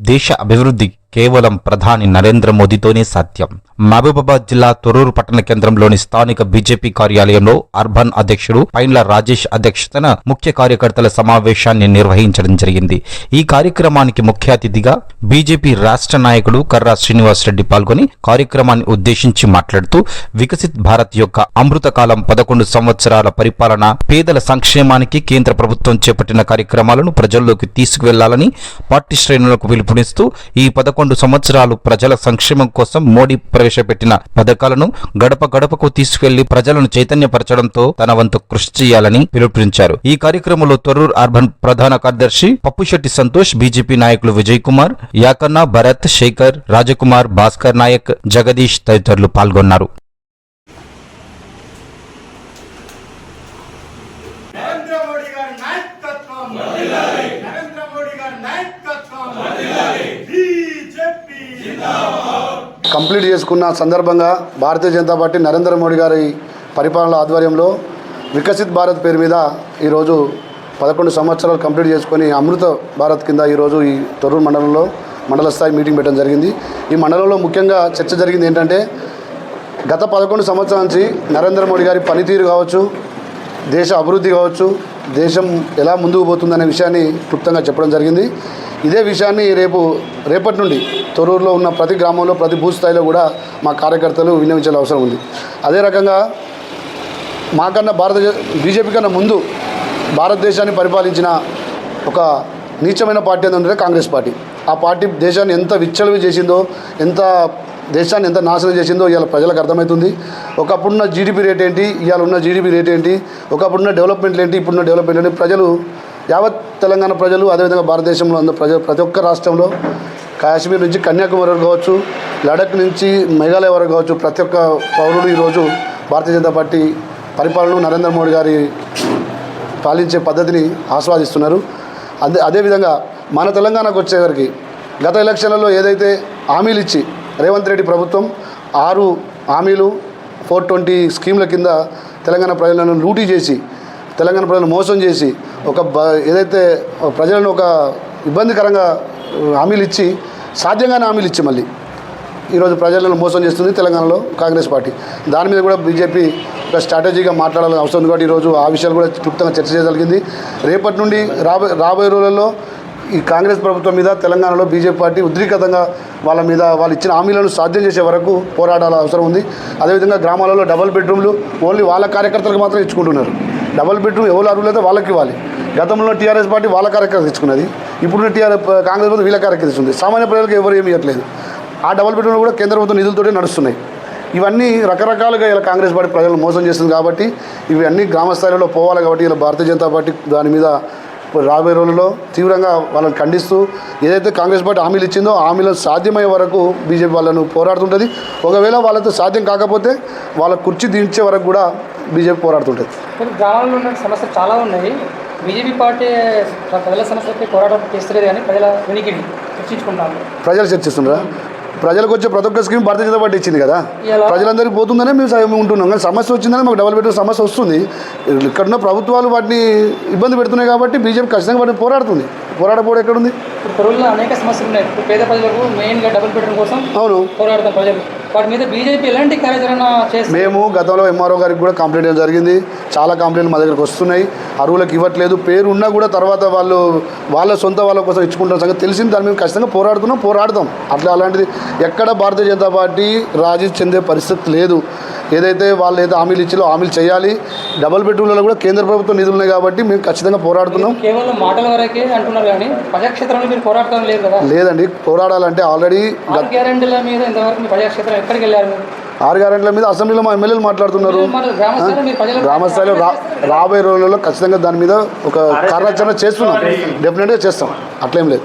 దేశ అభివృద్ధి కేవలం ప్రధాని నరేంద్ర మోదీతోనే సాధ్యం. మహబూబాబాద్ జిల్లా తొర్రూరు పట్టణ కేంద్రంలోని స్థానిక బీజేపీ కార్యాలయంలో అర్బన్ అధ్యక్షుడు పైన్ల రాజేష్ అధ్యక్షతన ముఖ్య కార్యకర్తల సమావేశాన్ని నిర్వహించడం జరిగింది. ఈ కార్యక్రమానికి ముఖ్య అతిథిగా బీజేపీ రాష్ట్ర నాయకుడు కర్రా శ్రీనివాసరెడ్డి పాల్గొని కార్యక్రమాన్ని ఉద్దేశించి మాట్లాడుతూ వికసిత్ భారత్ యొక్క అమృత కాలం పదకొండు సంవత్సరాల పరిపాలన పేదల సంక్షేమానికి కేంద్ర ప్రభుత్వం చేపట్టిన కార్యక్రమాలను ప్రజల్లోకి తీసుకువెళ్ళాలని పార్టీ శ్రేణులకు పిలుపునిస్తూ ఈ పదకొండు సంవత్సరాలు ప్రజల సంక్షేమం కోసం మోడీ ప్రవేశపెట్టిన పథకాలను గడప గడపకు తీసుకెళ్ళి ప్రజలను చైతన్యపరచడంతో తన వంతు కృషి చేయాలని పిలుపునిచ్చారు. ఈ కార్యక్రమంలో తొర్రూర్ అర్బన్ ప్రధాన కార్యదర్శి పప్పుశెట్టి సంతోష్ బీజేపీ నాయకులు విజయ్ కుమార్ యాకన్న భరత్ శేఖర్ రాజకుమార్ భాస్కర్ నాయక్ జగదీష్ తదితరులు పాల్గొన్నారు నరేంద్ర మోడీ గారి నాయకత్వం నరేంద్ర మోడీ గారి నాయకత్వం బీజేపీ కంప్లీట్ చేసుకున్న సందర్భంగా భారతీయ జనతా పార్టీ నరేంద్ర మోడీ గారి పరిపాలన ఆధ్వర్యంలో వికసిత్ భారత్ పేరు మీద ఈరోజు పదకొండు సంవత్సరాలు కంప్లీట్ చేసుకొని అమృత భారత్ కింద ఈరోజు ఈ తొర్రూరు మండలంలో మండల స్థాయి మీటింగ్ పెట్టడం జరిగింది. ఈ మండలంలో ముఖ్యంగా చర్చ జరిగింది ఏంటంటే గత పదకొండు సంవత్సరాల నుంచి నరేంద్ర మోడీ గారి పనితీరు కావచ్చు దేశ అభివృద్ధి కావచ్చు దేశం ఎలా ముందుకు పోతుందనే విషయాన్ని క్లుప్తంగా చెప్పడం జరిగింది. ఇదే విషయాన్ని రేపు రేపటి నుండి తొరూరులో ఉన్న ప్రతి గ్రామంలో ప్రతి భూస్థాయిలో స్థాయిలో కూడా మా కార్యకర్తలు వినియోగించాల్సిన అవసరం ఉంది. అదే రకంగా మాకన్నా భారత బీజేపీ కన్నా ముందు భారతదేశాన్ని పరిపాలించిన ఒక నీచమైన పార్టీ ఏంటంటే కాంగ్రెస్ పార్టీ. ఆ పార్టీ దేశాన్ని ఎంత విచ్చలవి చేసిందో ఎంత దేశాన్ని ఎంత నాశనం చేసిందో ఇవాళ ప్రజలకు అర్థమవుతుంది. ఒకప్పుడున్న జీడిపి రేట్ ఏంటి ఇవాళ ఉన్న జీడిపి రేట్ ఏంటి ఒకప్పుడున్న డెవలప్మెంట్లు ఏంటి ఇప్పుడున్న డెవలప్మెంట్ ఏంటి ప్రజలు యావత్ తెలంగాణ ప్రజలు అదేవిధంగా భారతదేశంలో అందరూ ప్రజలు ప్రతి ఒక్క రాష్ట్రంలో కాశ్మీర్ నుంచి కన్యాకుమారి వరకు కావచ్చు లడఖ్ నుంచి మేఘాలయ వరకు కావచ్చు ప్రతి ఒక్క పౌరుడు ఈరోజు భారతీయ జనతా పార్టీ పరిపాలన నరేంద్ర మోడీ గారి పాలించే పద్ధతిని ఆస్వాదిస్తున్నారు. అదే అదేవిధంగా మన తెలంగాణకు వచ్చేవారికి గత ఎలక్షన్లలో ఏదైతే హామీలు ఇచ్చి రేవంత్ రెడ్డి ప్రభుత్వం ఆరు హామీలు ఫోర్ ట్వంటీ స్కీమ్ల కింద తెలంగాణ ప్రజలను లూటీ చేసి తెలంగాణ ప్రజలను మోసం చేసి ఒక బ ఏదైతే ప్రజలను ఒక ఇబ్బందికరంగా హామీలు ఇచ్చి సాధ్యంగానే హామీలు ఇచ్చి మళ్ళీ. ఈరోజు ప్రజలను మోసం చేస్తుంది తెలంగాణలో కాంగ్రెస్ పార్టీ. దాని మీద కూడా బీజేపీ ఒక స్ట్రాటజీగా మాట్లాడాలని అవసరం ఉంది కాబట్టి ఈరోజు ఆ విషయాలు కూడా క్లుప్తంగా చర్చ చేయగలిగింది రేపటి నుండి రాబోయే రాబోయే రోజులలో ఈ కాంగ్రెస్ ప్రభుత్వం మీద తెలంగాణలో బీజేపీ పార్టీ ఉద్రిక్తంగా వాళ్ళ మీద వాళ్ళు ఇచ్చిన హామీలను సాధ్యం చేసే వరకు పోరాడాల అవసరం ఉంది. అదేవిధంగా గ్రామాలలో డబల్ బెడ్రూమ్లు ఓన్లీ వాళ్ళ కార్యకర్తలకు మాత్రం ఇచ్చుకుంటున్నారు. డబల్ బెడ్రూమ్ ఎవరు అర్హులైతే వాళ్ళకి ఇవ్వాలి. గతంలో టీఆర్ఎస్ పార్టీ వాళ్ళ కార్యకర్త ఇచ్చుకున్నది ఇప్పుడున్న టీఆర్ఎస్ కాంగ్రెస్ ప్రభుత్వం వీళ్ళ కార్యకర్త ఇస్తుంది సామాన్య ప్రజలకు ఎవరు ఏమి ఇవ్వట్లేదు. ఆ డబల్ బెడ్రూమ్లు కూడా కేంద్ర ప్రభుత్వం నిధులతోనే నడుస్తున్నాయి. ఇవన్నీ రకరకాలుగా ఇలా కాంగ్రెస్ పార్టీ ప్రజలను మోసం చేస్తుంది కాబట్టి ఇవి అన్ని గ్రామ స్థాయిలో పోవాలి కాబట్టి ఇలా భారతీయ జనతా పార్టీ దాని మీద రాబోయే రోజుల్లో తీవ్రంగా వాళ్ళని ఖండిస్తూ ఏదైతే కాంగ్రెస్ పార్టీ హామీలు ఇచ్చిందో ఆ హామీలను సాధ్యమయ్యే వరకు బీజేపీ వాళ్ళను పోరాడుతుంటుంది. ఒకవేళ వాళ్ళతో సాధ్యం కాకపోతే వాళ్ళ కుర్చీ దించే వరకు కూడా బీజేపీ పోరాడుతుంటుంది. కొన్ని గ్రామాల్లో ఉన్న సమస్యలు చాలా ఉన్నాయి. బీజేపీ పార్టీ ప్రజల సమస్యలపై పోరాటం చేస్తలేదు కానీ ప్రజల ఉనికిని చర్చించుకుంటాము ప్రజలు చర్చిస్తున్నారా? ప్రజలకు వచ్చే ప్రతి ఒక్క స్కీమ్ భారతీయ జనతా పార్టీ ఇచ్చింది కదా? ప్రజలందరికీ పోతుందనే మేము స- మేము ఉంటున్నాం. కానీ సమస్య వచ్చిందని మాకు డబుల్ బెడ్రూమ్ సమస్య వస్తుంది. ఇక్కడున్న ప్రభుత్వాలు వాటిని ఇబ్బంది పెడుతున్నాయి కాబట్టి బీజేపీ ఖచ్చితంగా వాటిని పోరాడుతుంది. పోరాడపోవడం ఎక్కడుంది? ఇప్పుడు అనేక సమస్యలు ఉన్నాయి. పేద ప్రజలకు మెయిన్గా డబుల్ బెడ్రూమ్ కోసం అవును. పోరాడుతాం ప్రజలు. వాటి మీద బీజేపీ ఎలాంటి కార్యాచరణ చేస్తుంది? మేము గతంలో ఎంఆర్ఓ గారికి కూడా కంప్లైంట్ చేయడం జరిగింది. చాలా కంప్లైంట్లు మా దగ్గరకు వస్తున్నాయి. అరువులకు ఇవ్వట్లేదు. పేరు ఉన్నా కూడా తర్వాత వాళ్ళు వాళ్ళ సొంత వాళ్ళ కోసం ఇచ్చుకుంటారు సంగతి తెలిసింది. దాని మేము ఖచ్చితంగా పోరాడుతున్నాం పోరాడతాం. అట్లా అలాంటిది ఎక్కడ భారతీయ జనతా పార్టీ రాజీ చెందే పరిస్థితి లేదు. ఏదైతే వాళ్ళు ఏదైతే హామీలు ఇచ్చారో హామీలు చేయాలి డబుల్ బెడ్రూమ్లలో కూడా కేంద్ర ప్రభుత్వం నిధులు ఉన్నాయి కాబట్టి మేము ఖచ్చితంగా పోరాడుతున్నాం. కేవలం మాటల వరకే అంటున్నారు కానీ ప్రజాక్షేత్రంలో మీరు పోరాడటం లేదు కదా? లేదండి పోరాడాలంటే ఆల్రెడీ గ్యారెంటీల మీద ఇంతవరకు ప్రజాక్షేత్రం ఎక్కడికి వెళ్ళారు? ఆరు గంటల మీద అసెంబ్లీలో మా ఎమ్మెల్యేలు మాట్లాడుతున్నారు. గ్రామస్థాయిలో రాబోయే రోజులలో ఖచ్చితంగా దాని మీద ఒక కార్యాచరణ చేస్తున్నాం. డెఫినెట్గా చేస్తాం. అట్లేం లేదు.